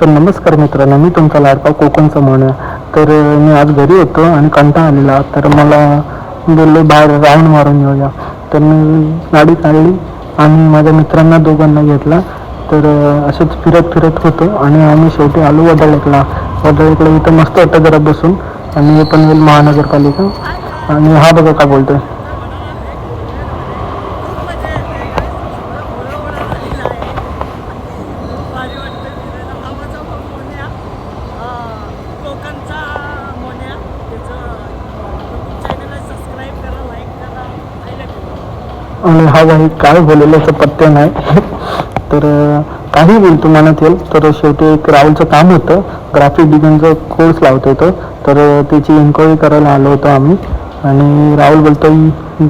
तर नमस्कार मित्रांनो मी तुमचा लाडका कोकणचा म्हणूया तर मी आज घरी होतो आणि कंटाळा आलेला. तर मला बोललो बाहेर राऊंड मारून येऊया. तर मी गाडी काढली आणि माझ्या मित्रांना दोघांना घेतला. तर असंच फिरत फिरत होतो आणि आम्ही शेवटी आलो वडाळेकला. वडाळेकडे इथं मस्त वाटतं जरा बसून. आणि हे पनवेल महानगरपालिका. आणि हा बघा का बोलतोय भारी वाटतं फिरायला आवाजा पण मोन्या कोकणचा मोन्या त्याचं यूट्यूब चॅनल आहे सबस्क्राईब करा लाईक करा आय लव्ह आणि हा भाई काय बोललेल्याचं पत्ते नाही. तर काही बोलतो तुम्हाला येईल. तर शेवटी एक राहुलचं काम होतं. ग्राफिक डिझाईनचा कोर्स लावतो तो. तर त्याची इन्क्वायरी करायला आलो होतो आम्ही. आणि राहुल बोलतो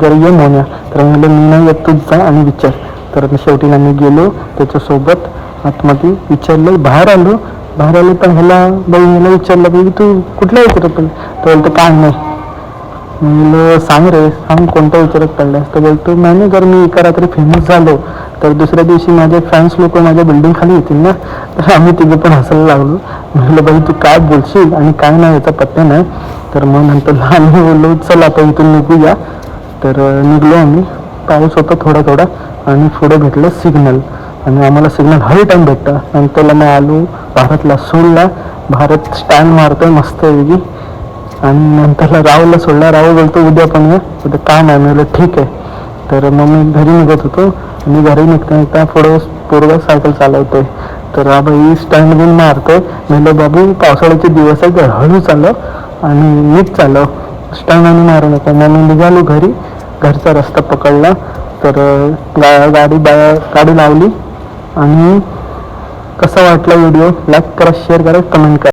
जर ये मोन्या. तर म्हणलं मी नाही येत तूच जा आणि विचार. तर शेवटी आम्ही गेलो त्याच्यासोबत. आतमध्ये विचारलं बाहेर आलो? बाहेर आलो पण ह्याला बहिणीला विचारलं की तू कुठल्या येतो पण? तर बोलतो काय नाही. म्हणलं सांग रे सांग कोणत्या विचारात पडल्यास तर बोलतो मॅनेजर मी एका रात्री फेमस झालो तर दुसऱ्या दिवशी माझे फ्रेंड्स लोक माझ्या बिल्डिंग खाली येतील ना? तर आम्ही तिघं पण हसायला लागलो. म्हटलं बाई तू काय बोलशील आणि काय नाही याचा पत्ता नाही. तर मग नंतर आम्ही बोललो चल आता इथून निघूया. तर निघलो आम्ही. पाऊस होता थोडा थोडा आणि पुढे भेटलं सिग्नल आणि आम्हाला सिग्नल हर टाईम भेटतं नंतरला मग आलो भारतला सोडला. भारत स्टँड मारतोय मस्त वेगळी आणि नंतरला राहुलला सोडला. राहुल बोलतो उद्या पण ये. उद्या काम आहे म्हणलं ठीक आहे. तर मग मी घरी निघत होतो. आणि घरी निघता निघता पुढे पोरगा सायकल चालवतोय. तर बाबा ही स्टँड बिन मारतोय. म्हणलं बाबू पावसाळ्याचे दिवस आहे तर हळू चालव आणि नीट चालव. स्टँड आणि मारू नका. मग मी निघालो घरी. घरचा रस्ता पकडला. तर गा गाडी बा गाडी लावली. आणि कसा वाटला व्हिडिओ लाईक करा शेअर करा कमेंट करा.